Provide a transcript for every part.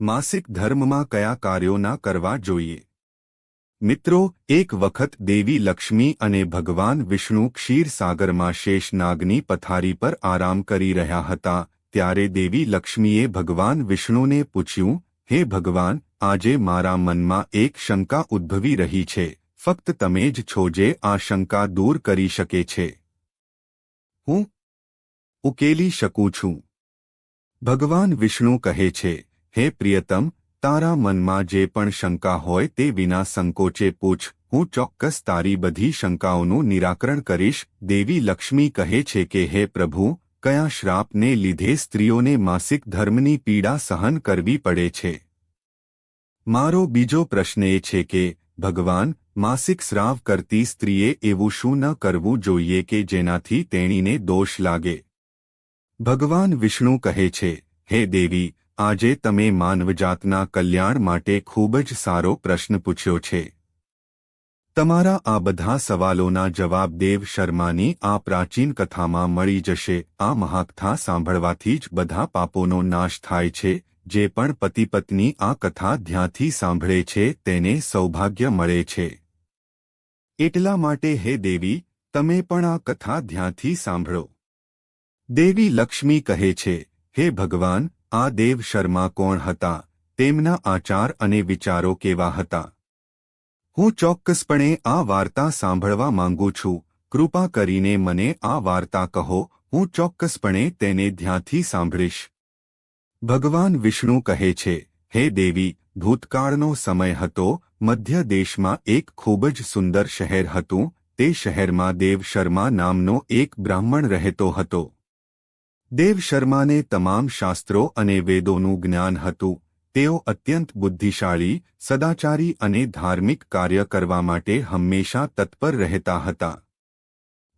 માસિક ધર્મમાં કયા કાર્યો ના કરવા જોઈએ? મિત્રો, એક વખત દેવી લક્ષ્મી અને ભગવાન વિષ્ણુ ક્ષીરસાગરમાં શેષનાગની પથારી પર આરામ કરી રહ્યા હતા, ત્યારે દેવી લક્ષ્મીએ ભગવાન વિષ્ણુને પૂછ્યું, હે ભગવાન, આજે મારા મનમાં એક શંકા ઉદ્ભવી રહી છે, ફક્ત તમે જ છો જે આ શંકા દૂર કરી શકે છે. હું ઉકેલી શકું છું. ભગવાન વિષ્ણુ કહે છે હે પ્રિયતમ, તારા મનમાં જે પણ શંકા હોય તે વિના સંકોચે પૂછ. હું ચોક્કસ તારી બધી શંકાઓનું નિરાકરણ કરીશ. દેવી લક્ષ્મી કહે છે કે, હે પ્રભુ, કયા શ્રાપને લીધે સ્ત્રીઓને માસિક ધર્મની પીડા સહન કરવી પડે છે? મારો બીજો પ્રશ્ન એ છે કે, ભગવાન, માસિક સ્રાવ કરતી સ્ત્રીએ એવું શું ન કરવું જોઈએ કે જેનાથી તેણીને દોષ લાગે? ભગવાન વિષ્ણુ કહે છે, હે દેવી આજે તમે માનવજાતના કલ્યાણ માટે ખૂબ જ સારો પ્રશ્ન પૂછ્યો છે. તમારા આ બધા સવાલોના જવાબ દેવ શર્માની આ પ્રાચીન કથામાં મળી જશે. આ મહાકથા સાંભળવાથી જ બધા પાપોનો નાશ થાય છે. જે પણ પતિ પત્ની આ કથા ધ્યાનથી સાંભળે છે તેને સૌભાગ્ય મળે છે. એટલા માટે હે દેવી, તમે પણ આ કથા ધ્યાનથી સાંભળો. દેવી લક્ષ્મી કહે છે, હે ભગવાન આ દેવ શર્મા કોણ હતા? તેમના આચાર અને વિચારો કેવા હતા? હું ચોક્કસપણે આ વાર્તા સાંભળવા માંગુ છું. કૃપા કરીને મને આ વાર્તા કહો. હું ચોક્કસપણે તેને ધ્યાનથી સાંભળીશ. ભગવાન વિષ્ણુ કહે છે, હે દેવી, ભૂતકાળનો સમય હતો. મધ્ય દેશમાં એક ખૂબ જ સુંદર શહેર હતું. તે શહેરમાં દેવ શર્મા નામનો એક બ્રાહ્મણ રહેતો હતો. દેવ શર્માને તમામ શાસ્ત્રો અને વેદોનું જ્ઞાન હતું. તેઓ અત્યંત બુદ્ધિશાળી, સદાચારી અને ધાર્મિક કાર્ય કરવા માટે હંમેશા તત્પર રહેતા હતા.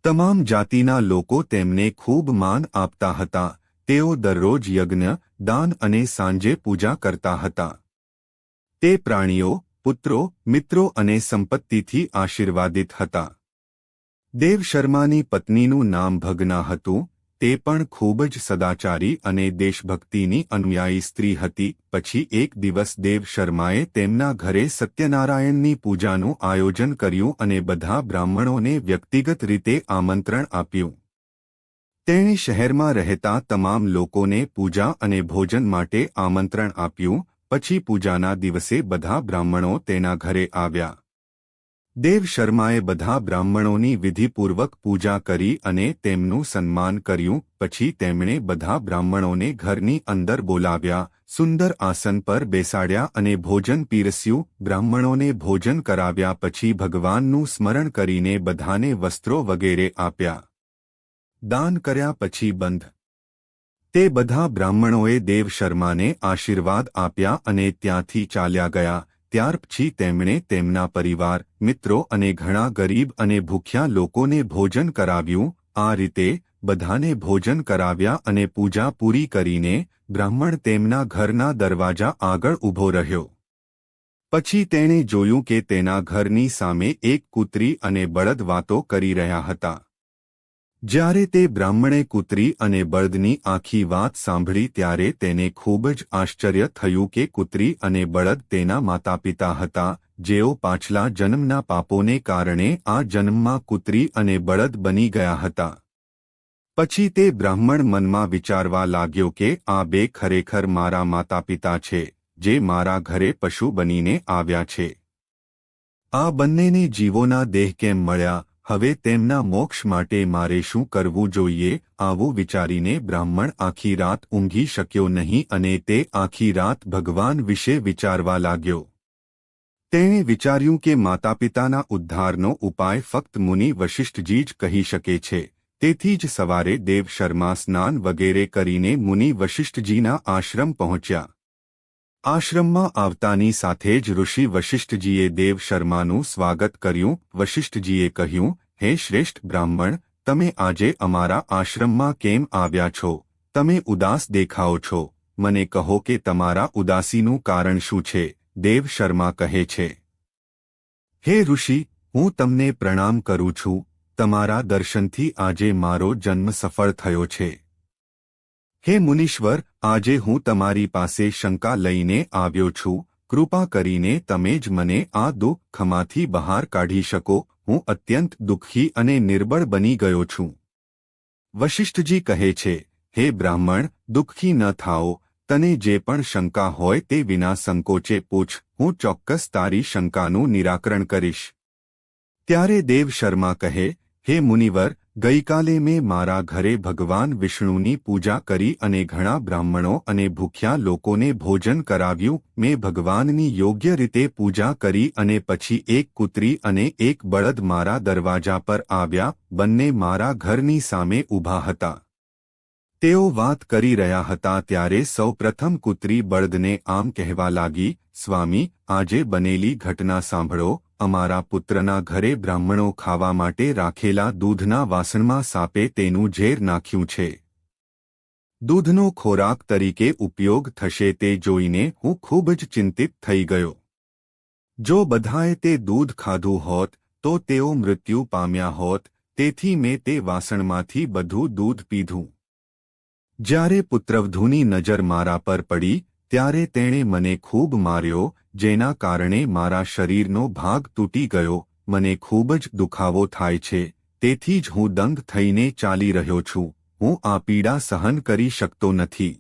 તમામ જાતિના લોકો તેમને ખૂબ માન આપતા હતા. તેઓ દરરોજ યજ્ઞ, દાન અને સાંજે પૂજા કરતા હતા. તે પ્રાણીઓ, પુત્રો, મિત્રો અને સંપત્તિથી આશીર્વાદિત હતા. દેવ શર્માની પત્નીનું નામ ભગના હતું. તે પણ ખૂબ જ સદાચારી અને દેશભક્તિની અનુયાયી સ્ત્રી હતી. પછી એક દિવસ દેવ શર્માએ તેમના ઘરે સત્યનારાયણની પૂજાનું આયોજન કર્યું અને બધા બ્રાહ્મણોને વ્યક્તિગત રીતે આમંત્રણ આપ્યું. તેણે શહેરમાં રહેતા તમામ લોકોને પૂજા અને ભોજન માટે આમંત્રણ આપ્યું. પછી પૂજાના દિવસે બધા બ્રાહ્મણો તેના ઘરે આવ્યા. દેવ શર્માએ બધા બ્રાહ્મણોની વિધિપૂર્વક પૂજા કરી અને તેમનું સન્માન કર્યું, પછી તેમણે બધા બ્રાહ્મણોને ઘરની અંદર બોલાવ્યા, સુંદર આસન પર બેસાડ્યા અને ભોજન પીરસ્યું, બ્રાહ્મણોને ભોજન કરાવ્યા પછી ભગવાનનું સ્મરણ કરીને બધાને વસ્ત્રો વગેરે આપ્યા. દાન કર્યા પછી બંધ. તે બધા બ્રાહ્મણોએ દેવ શર્માને આશીર્વાદ આપ્યા અને ત્યાંથી ચાલ્યા ગયા ત્યાર પછી તેમણે તેમના પરિવાર, મિત્રો અને ઘણા ગરીબ અને ભૂખ્યા લોકોને ભોજન કરાવ્યું. આ રીતે બધાને ભોજન કરાવ્યા અને પૂજા પૂરી કરીને બ્રાહ્મણ તેમના ઘરના દરવાજા આગળ ઊભો રહ્યો. પછી તેણે જોયું કે તેના ઘરની સામે એક કૂતરી અને બળદ વાતો કરી રહ્યા હતા. જ્યારે તે બ્રાહ્મણે કૂતરી અને બળદની આખી વાત સાંભળી ત્યારે તેને ખૂબ જ આશ્ચર્ય થયું કે કૂતરી અને બળદ તેના માતાપિતા હતા, જેઓ પાછલા જન્મના પાપોને કારણે આ જન્મમાં કૂતરી અને બળદ બની ગયા હતા. પછી તે બ્રાહ્મણ મનમાં વિચારવા લાગ્યો કે આ બે ખરેખર મારા માતાપિતા છે, જે મારા ઘરે પશુ બનીને આવ્યા છે. આ બંનેને જીવોના દેહ કેમ મળ્યા? હવે તેમના મોક્ષ માટે મારે શું કરવું જોઈએ, આવું વિચારીને બ્રાહ્મણ આખી રાત ઊંઘી શક્યો નહીં અને તે આખી રાત ભગવાન વિશે વિચારવા લાગ્યો. તેણે વિચાર્યું કે માતાપિતાના ઉદ્ધારનો ઉપાય ફક્ત મુનિ વશિષ્ઠજી જ કહી શકે છે. તેથી જ સવારે દેવ શર્મા સ્નાન વગેરે કરીને મુનિ વશિષ્ઠજીના આશ્રમ પહોંચ્યા. આશ્રમમાં આવતાની સાથે જ ઋષિ વશિષ્ઠજીએ દેવ શર્માનું સ્વાગત કર્યું. વશિષ્ઠજીએ કહ્યું હે શ્રેષ્ઠ બ્રાહ્મણ, તમે આજે અમારા આશ્રમમાં કેમ આવ્યા છો? તમે ઉદાસ દેખાઓ છો. મને કહો કે તમારા ઉદાસીનું કારણ શું છે? દેવ શર્મા કહે છે. હે ઋષિ, હું તમને પ્રણામ કરું છું. તમારા દર્શનથી આજે મારો જન્મ સફળ થયો છે. હે મુનીશ્વર, આજે હું તમારી પાસે શંકા લઈને આવ્યો છું. કૃપા કરીને તમે જ મને આ દુઃખમાંથી બહાર કાઢી શકો. હું અત્યંત દુઃખી અને નિર્બળ બની ગયો છું. વશિષ્ઠજી કહે છે, હે બ્રાહ્મણ, દુઃખી ન થાઓ, તને જે પણ શંકા હોય તે વિના સંકોચે પૂછ, હું ચોક્કસ તારી શંકાનું નિરાકરણ કરીશ. ત્યારે દેવ શર્મા કહે હે મુનિવર, ગઈકાલે મેં મારા ઘરે ભગવાન વિષ્ણુની પૂજા કરી અને ઘણા બ્રાહ્મણો અને ભૂખ્યા લોકોને ભોજન કરાવ્યું. મેં ભગવાનની યોગ્ય રીતે પૂજા કરી અને પછી એક કૂતરી અને એક બળદ મારા દરવાજા પર આવ્યા. બંને મારા ઘરની સામે ઊભા હતા. તેઓ વાત કરી રહ્યા હતા ત્યારે સૌપ્રથમ કૂતરી બળદને આમ કહેવા લાગી, સ્વામી, આજે બનેલી ઘટના સાંભળો. અમારા પુત્રના ઘરે બ્રાહ્મણો ખાવા માટે રાખેલા દૂધના વાસણમાં સાપે તેનું ઝેર નાખ્યું છે. દૂધનો ખોરાક તરીકે ઉપયોગ થશે તે જોઈને હું ખૂબ જ ચિંતિત થઈ ગયો. જો બધાએ તે દૂધ ખાધું હોત, તો તેઓ મૃત્યુ પામ્યા હોત, તેથી મેં તે વાસણમાંથી બધું દૂધ પીધું. જ્યારે પુત્રવધૂની નજર મારા પર પડી, ત્યારે તેણે મને ખૂબ માર્યો જેના કારણે મારા શરીરનો ભાગ તૂટી ગયો, મને ખૂબ જ દુખાવો થાય છે, તેથી જ હું દંગ થઈને ચાલી રહ્યો છું, હું આ પીડા સહન કરી શકતો નથી.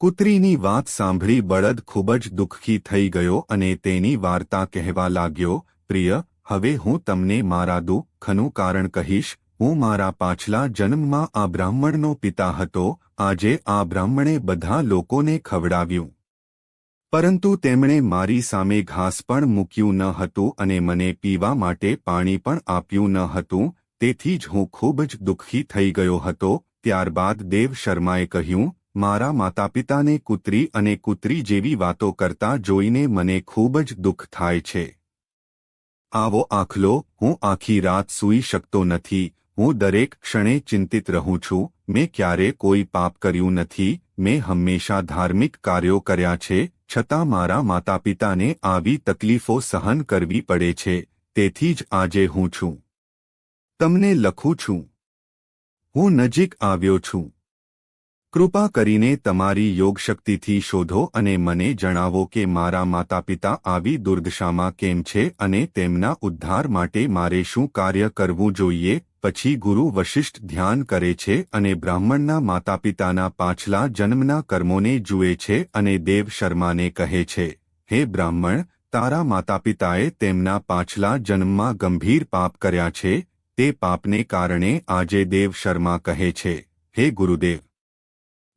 કૂતરીની વાત સાંભળી બળદ ખૂબ જ દુઃખી થઈ ગયો અને તેની વાર્તા કહેવા લાગ્યો, પ્રિય, હવે હું તમને મારા દુઃખનું કારણ કહીશ, હું મારા પાછલા જન્મમાં આ બ્રાહ્મણનો પિતા હતો, આજે આ બ્રાહ્મણે બધા લોકોને ખવડાવ્યું. પરંતુ તેમણે મારી સામે ઘાસ પણ મૂક્યું ન હતું અને મને પીવા માટે પાણી પણ આપ્યું ન હતું, તેથી જ હું ખૂબ જ દુઃખી થઈ ગયો હતો. ત્યારબાદ દેવ શર્માએ કહ્યું, મારા માતાપિતાને કૂતરી અને કૂતરી જેવી વાતો કરતા જોઈને મને ખૂબ જ દુઃખ થાય છે. આવો આખલો, હું આખી રાત સૂઈ શકતો નથી. હું દરેક ક્ષણે ચિંતિત રહું છું. મેં ક્યારે કોઈ પાપ કર્યું નથી. મેં હંમેશા ધાર્મિક કાર્યો કર્યા છે, છતાં મારા માતાપિતાને આવી તકલીફો સહન કરવી પડે છે, તેથી જ આજે હું છું. તમને લખું છું. હું નજીક આવ્યો છું. કૃપા કરીને તમારી યોગશક્તિથી શોધો અને મને જણાવો કે મારા માતાપિતા આવી દુર્દશામાં કેમ છે અને તેમના ઉદ્ધાર માટે મારે શું કાર્ય કરવું જોઈએ પછી ગુરુ વશિષ્ઠ ધ્યાન કરે છે અને બ્રાહ્મણના માતાપિતાના પાછલા જન્મના કર્મોને જુએ છે અને દેવ શર્માને કહે છે, હે બ્રાહ્મણ, તારા માતાપિતાએ તેમના પાછલા જન્મમાં ગંભીર પાપ કર્યા છે, તે પાપને કારણે આજે દેવ શર્મા કહે છે, હે ગુરુદેવ,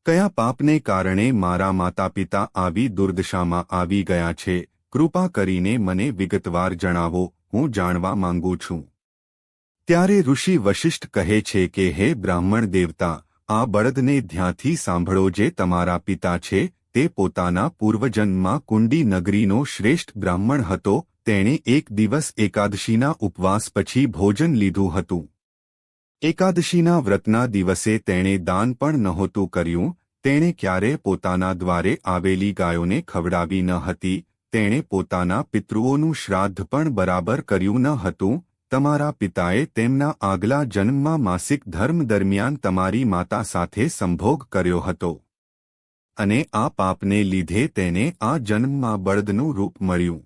કયા પાપને કારણે મારા માતાપિતા આવી દુર્દશામાં આવી ગયા છે, કૃપા કરીને મને વિગતવાર જણાવો, હું જાણવા માંગુ છું. ત્યારે ઋષિ વશિષ્ઠ કહે છે કે, હે બ્રાહ્મણ દેવતા, આ બળદને ધ્યાંથી સાંભળો જે તમારા પિતા છે, તે પોતાના પૂર્વજન્મમાં કુંડી નગરીનો શ્રેષ્ઠ બ્રાહ્મણ હતો, તેણે એક દિવસ એકાદશીના ઉપવાસ પછી ભોજન લીધું હતું. એકાદશીના વ્રતના દિવસે તેણે દાન પણ નહોતું કર્યું, તેણે ક્યારે પોતાના દ્વારે આવેલી ગાયોને ખવડાવી ન હતી, તેણે પોતાના પિતૃઓનું શ્રાદ્ધ પણ બરાબર કર્યું ન હતું તમારા પિતાએ તેમના આગલા જન્મમાં માસિક ધર્મ દરમિયાન તમારી માતા સાથે સંભોગ કર્યો હતો. અને આ પાપને લીધે તેને આ જન્મમાં બળદનું રૂપ મળ્યું.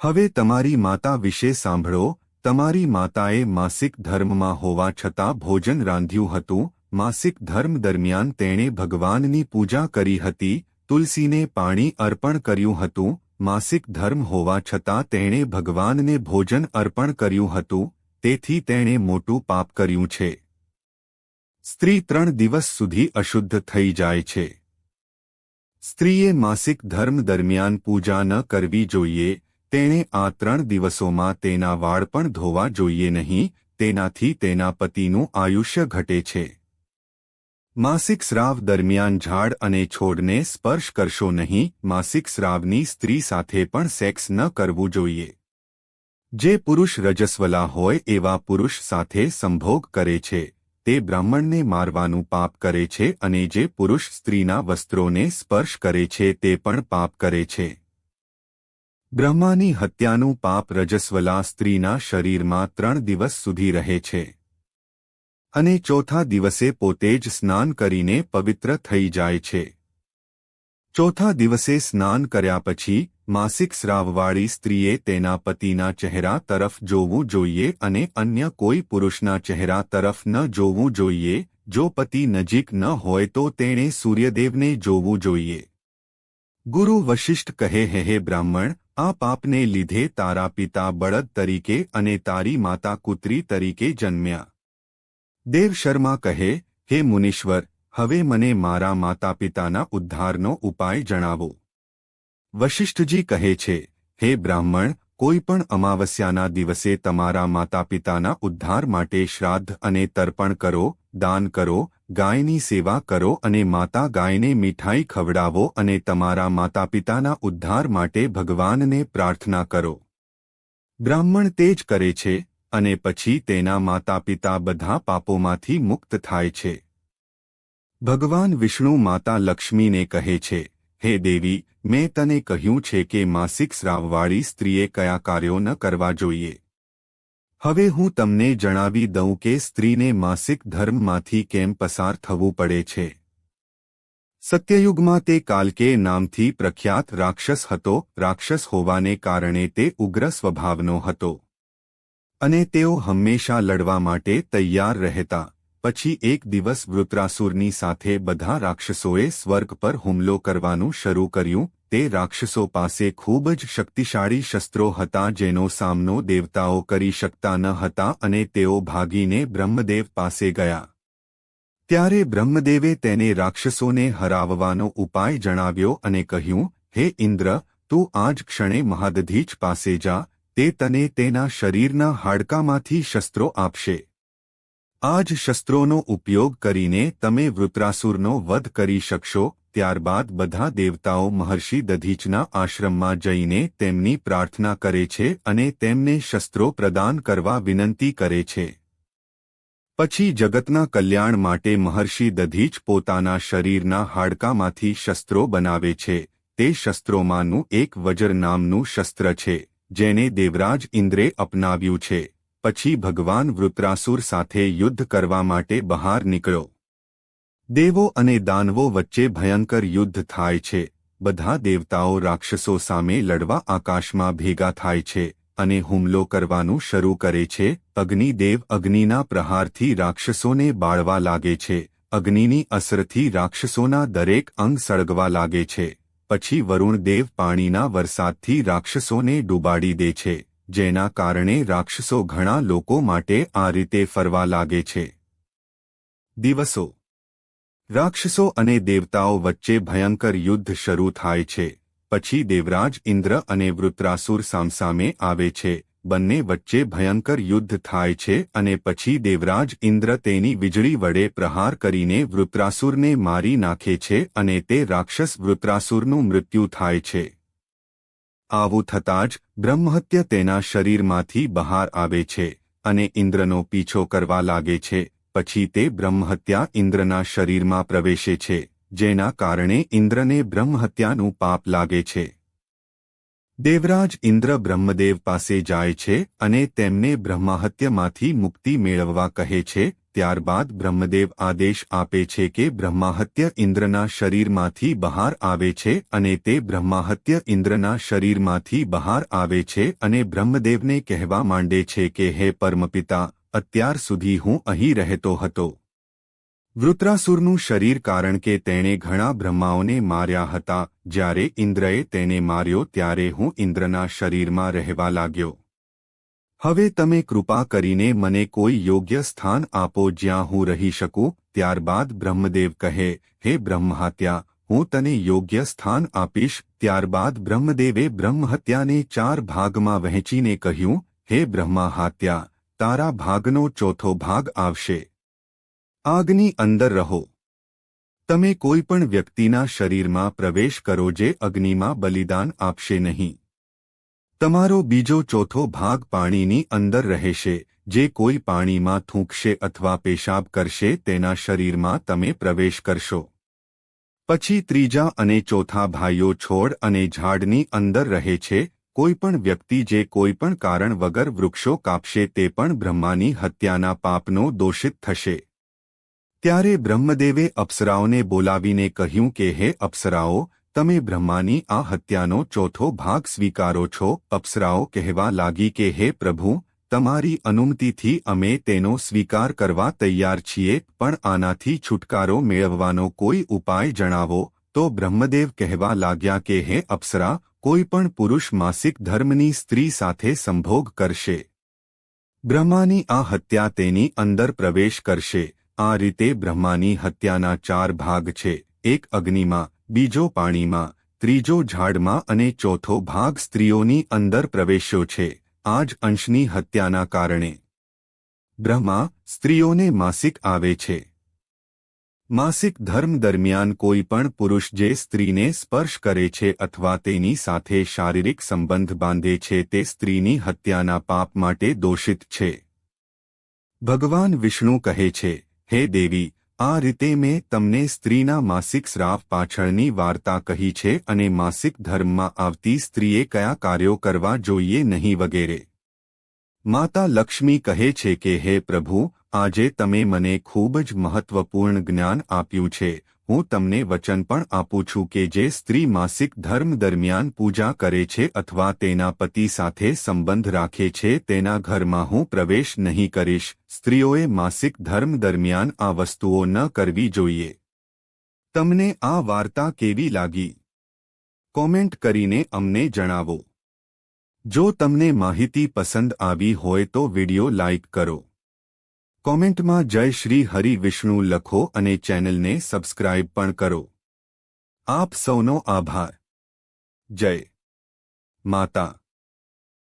હવે તમારી માતા વિશે સાંભળો, તમારી માતાએ માસિક ધર્મમાં હોવા છતાં ભોજન રાંધ્યું હતું, માસિક ધર્મ દરમિયાન તેણે ભગવાનની પૂજા કરી હતી, તુલસીને પાણી અર્પણ કર્યું હતું માસિક ધર્મ હોવા છતાં તેણે ભગવાનને ભોજન અર્પણ કર્યું હતું, તેથી તેણે મોટું પાપ કર્યું છે. સ્ત્રી ત્રણ દિવસ સુધી અશુદ્ધ થઈ જાય છે. સ્ત્રીએ માસિક ધર્મ દરમિયાન પૂજા ન કરવી જોઈએ, તેણે આ ત્રણ દિવસોમાં તેના વાળ પણ ધોવા જોઈએ નહીં, તેનાથી તેના પતિનું આયુષ્ય ઘટે છે. માસિક સ્રાવ દરમિયાન ઝાડ અને છોડને સ્પર્શ કરશો નહીં, માસિક સ્રાવની સ્ત્રી સાથે પણ સેક્સ ન કરવું જોઈએ. જે પુરુષ રજસ્વલા હોય એવા પુરુષ સાથે સંભોગ કરે છે, તે બ્રાહ્મણને મારવાનું પાપ કરે છે અને જે પુરુષ સ્ત્રીના વસ્ત્રોને સ્પર્શ કરે છે તે પણ પાપ કરે છે. બ્રહ્માની હત્યાનું પાપ રજસ્વલા સ્ત્રીના શરીરમાં ત્રણ દિવસ સુધી રહે છે. અને ચોથા દિવસે પોતે જ સ્નાન કરીને પવિત્ર થઈ જાય છે. ચોથા દિવસે સ્નાન કર્યા પછી માસિક સ્રાવવાળી સ્ત્રીએ તેના પતિના ચહેરા તરફ જોવું જોઈએ અને અન્ય કોઈ પુરુષના ચહેરા તરફ ન જોવું જોઈએ. જો પતિ નજીક ન હોય તો તેણે સૂર્યદેવને જોવું જોઈએ. ગુરુ વશિષ્ઠ કહે, હે હે બ્રાહ્મણ, આ પાપને લીધે તારા પિતા બળદ તરીકે અને તારી માતા કુતરી તરીકે જન્મ્યા. દેવ શર્મા કહે, હે મુનીશ્વર, હવે મને મારા માતા પિતાના ઉદ્ધારનો ઉપાય જણાવો. વશિષ્ઠજી કહે છે, હે બ્રાહ્મણ, કોઈ પણ અમાવસ્યાના દિવસે તમારા માતા પિતાના ઉદ્ધાર માટે શ્રાદ્ધ અને તર્પણ કરો, દાન કરો, ગાયની સેવા કરો અને માતા ગાયને મીઠાઈ ખવડાવો અને તમારા માતા પિતાના ઉદ્ધાર માટે ભગવાનને પ્રાર્થના કરો. બ્રાહ્મણ તે જ કરે છે અને પછી તેના માતા પિતા બધા પાપોમાંથી મુક્ત થાય છે. ભગવાન વિષ્ણુ માતા લક્ષ્મીને કહે છે, હે દેવી, મેં તને કહ્યું છે કે માસિક સ્રાવવાળી સ્ત્રીએ કયા કાર્યો ન કરવા જોઈએ. હવે હું તમને જણાવી દઉં કે સ્ત્રીને માસિક ધર્મમાંથી કેમ પસાર થવું પડે છે. સત્યયુગમાં તે કાલકે નામથી પ્રખ્યાત રાક્ષસ હતો, રાક્ષસ હોવાને કારણે તે ઉગ્ર સ્વભાવનો હતો. અને તેઓ હંમેશા લડવા માટે તૈયાર રહેતા. પછી એક દિવસ વૃત્રાસુરની સાથે બધા રાક્ષસોએ સ્વર્ગ પર હુમલો કરવાનું શરૂ કર્યું. તે રાક્ષસો પાસે ખૂબ જ શક્તિશાળી શસ્ત્રો હતા જેનો સામનો દેવતાઓ કરી શકતા ન હતા અને તેઓ ભાગીને બ્રહ્મદેવ પાસે ગયા. ત્યારે બ્રહ્મદેવે તેને રાક્ષસોને હરાવવાનો ઉપાય જણાવ્યો અને કહ્યું, હે ઇન્દ્ર, તું આજ ક્ષણે મહાદધીજ પાસે જા. તે તને તેના શરીરના હાડકામાંથી શસ્ત્રો આપશે. આ જ શસ્ત્રોનો ઉપયોગ કરીને તમે વૃત્રાસુરનો વધ કરી શકશો, ત્યારબાદ બધા દેવતાઓ મહર્ષિ દધીચના આશ્રમમાં જઈને તેમની પ્રાર્થના કરે છે અને તેમને શસ્ત્રો પ્રદાન કરવા વિનંતી કરે છે. પછી જગતના કલ્યાણ માટે મહર્ષિ દધીચ પોતાના શરીરના હાડકામાંથી શસ્ત્રો બનાવે છે. તે શસ્ત્રોમાંનું એક વજર નામનું શસ્ત્ર છે. જેને દેવરાજ ઇન્દ્રે અપનાવ્યું છે. પછી ભગવાન વૃત્રાસુર સાથે યુદ્ધ કરવા માટે બહાર નીકળ્યો. દેવો અને દાનવો વચ્ચે ભયંકર યુદ્ધ થાય છે. બધા દેવતાઓ રાક્ષસો સામે લડવા આકાશમાં ભેગા થાય છે અને હુમલો કરવાનું શરૂ કરે છે. અગ્નિદેવ અગ્નિના પ્રહારથી રાક્ષસોને બાળવા લાગે છે. અગ્નિની અસરથી રાક્ષસોના દરેક અંગ સળગવા લાગે છે. પછી વરુણદેવ પાણીના વરસાદથી રાક્ષસોને ડૂબાડી દે છે, જેના કારણે રાક્ષસો ઘણા લોકો માટે આ રીતે ફરવા લાગે છે. દિવસો. રાક્ષસો અને દેવતાઓ વચ્ચે ભયંકર યુદ્ધ શરૂ થાય છે, પછી દેવરાજ ઇન્દ્ર અને વૃત્રાસુર સામસામે આવે છે બંને વચ્ચે ભયંકર યુદ્ધ થાય છે અને પછી દેવરાજ ઇન્દ્ર તેની વીજળી વડે પ્રહાર કરીને વૃત્રાસુરને મારી નાખે છે અને તે રાક્ષસ વૃત્રાસુરનું મૃત્યુ થાય છે. આવું થતાં જ બ્રહ્મહત્ય તેના શરીરમાંથી બહાર આવે છે અને ઇન્દ્રનો પીછો કરવા લાગે છે. પછી તે બ્રહ્મહત્યા ઇન્દ્રના શરીરમાં પ્રવેશે છે, જેના કારણે ઇન્દ્રને બ્રહ્મહત્યાનું પાપ લાગે છે. દેવરાજ ઇન્દ્ર બ્રહ્મદેવ પાસે જાય છે અને તેમને બ્રહ્માહત્યમાંથી મુક્તિ મેળવવા કહે છે, ત્યારબાદ બ્રહ્મદેવ આદેશ આપે છે કે બ્રહ્માહત્ય ઇન્દ્રના શરીરમાંથી બહાર આવે છે અને તે બ્રહ્માહત્ય ઇન્દ્રના શરીરમાંથી બહાર આવે છે અને બ્રહ્મદેવને કહેવા માંડે છે કે, હે પરમપિતા, અત્યાર સુધી હું અહીં રહેતો હતો. વૃત્રાસુરનું શરીર કારણ કે તેણે ઘણા બ્રહ્માઓને માર્યા હતા, જ્યારે ઇન્દ્રએ તેને માર્યો ત્યારે હું ઇન્દ્રના શરીરમાં રહેવા લાગ્યો. હવે તમે કૃપા કરીને મને કોઈ યોગ્ય સ્થાન આપો જ્યાં હું રહી શકું, ત્યારબાદ બ્રહ્મદેવ કહે, હે બ્રહ્મહત્યા, હું તને યોગ્ય સ્થાન આપીશ. ત્યારબાદ બ્રહ્મદેવે બ્રહ્મહત્યાને ચાર ભાગમાં વહેંચીને કહ્યું, હે બ્રહ્માહત્યા, તારા ભાગનો ચોથો ભાગ આવશે. આગની અંદર રહો. તમે કોઈ પણ વ્યક્તિના શરીરમાં પ્રવેશ કરો જે અગ્નિમાં બલિદાન આપશે નહીં. તમારો બીજો ચોથો ભાગ પાણીની અંદર રહેશે, જે કોઈ પાણીમાં થૂંકશે અથવા પેશાબ કરશે તેના શરીરમાં તમે પ્રવેશ કરશો. પછી ત્રીજા અને ચોથા ભાઈઓ છોડ અને ઝાડની અંદર રહે છે, કોઈ પણ વ્યક્તિ જે કોઈ પણ કારણ વગર વૃક્ષો કાપશે તે પણ બ્રહ્માની હત્યાના પાપનો દોષિત થશે. ત્યારે બ્રહ્મદેવે અપ્સરાઓને બોલાવીને કહ્યું કે, હે અપ્સરાઓ, તમે બ્રહ્માની આ હત્યાનો ચોથો ભાગ સ્વીકારો છો. અપ્સરાઓ કહેવા લાગી કે, હે પ્રભુ, તમારી અનુમતિથી અમે તેનો સ્વીકાર કરવા તૈયાર છીએ, પણ આનાથી છુટકારો મેળવવાનો કોઈ ઉપાય જણાવો. તો બ્રહ્મદેવ કહેવા લાગ્યા કે, હે અપ્સરા, કોઈ પણ પુરુષ માસિક ધર્મની સ્ત્રી સાથે સંભોગ કરશે. બ્રહ્માની આ હત્યા તેની અંદર પ્રવેશ કરશે. આ રીતે બ્રહ્માની હત્યાના ચાર ભાગ છે. એક અગ્નિમાં, બીજો પાણીમાં, ત્રીજો ઝાડમાં અને ચોથો ભાગ સ્ત્રીઓની અંદર પ્રવેશ્યો છે. આ જ અંશની હત્યાના કારણે બ્રહ્મા સ્ત્રીઓને માસિક આવે છે. માસિક ધર્મ દરમિયાન કોઈ પણ પુરુષ જે સ્ત્રીને સ્પર્શ કરે છે અથવા તેની સાથે શારીરિક સંબંધ બાંધે છે તે સ્ત્રીની હત્યાના પાપ માટે દોષિત છે. ભગવાન વિષ્ણુ કહે છે હે દેવી, આ રીતે મેં તમને સ્ત્રીના માસિક શ્રાપ પાછળની વાર્તા કહી છે અને માસિક ધર્મમાં આવતી સ્ત્રીએ કયા કાર્યો કરવા જોઈએ નહીં વગેરે. માતા લક્ષ્મી કહે છે કે, હે પ્રભુ, આજે તમે મને ખૂબ જ મહત્વપૂર્ણ જ્ઞાન આપ્યું છે હું તમને વચન પણ આપું છું કે જે સ્ત્રી માસિક ધર્મ દરમિયાન પૂજા કરે છે અથવા તેના પતિ સાથે સંબંધ રાખે છે, તેના ઘરમાં હું પ્રવેશ નહીં કરીશ. સ્ત્રીઓએ માસિક ધર્મ દરમિયાન આ વસ્તુઓ ન કરવી જોઈએ. તમને આ વાર્તા કેવી લાગી? કોમેન્ટ કરીને અમને જણાવો. જો તમને માહિતી પસંદ આવી હોય તો વિડિયો લાઇક કરો. કોમેન્ટમાં જય શ્રી હરિ વિષ્ણુ લખો અને ચેનલને સબસ્ક્રાઇબ પણ કરો. આપ સૌનો આભાર. જય. માતા.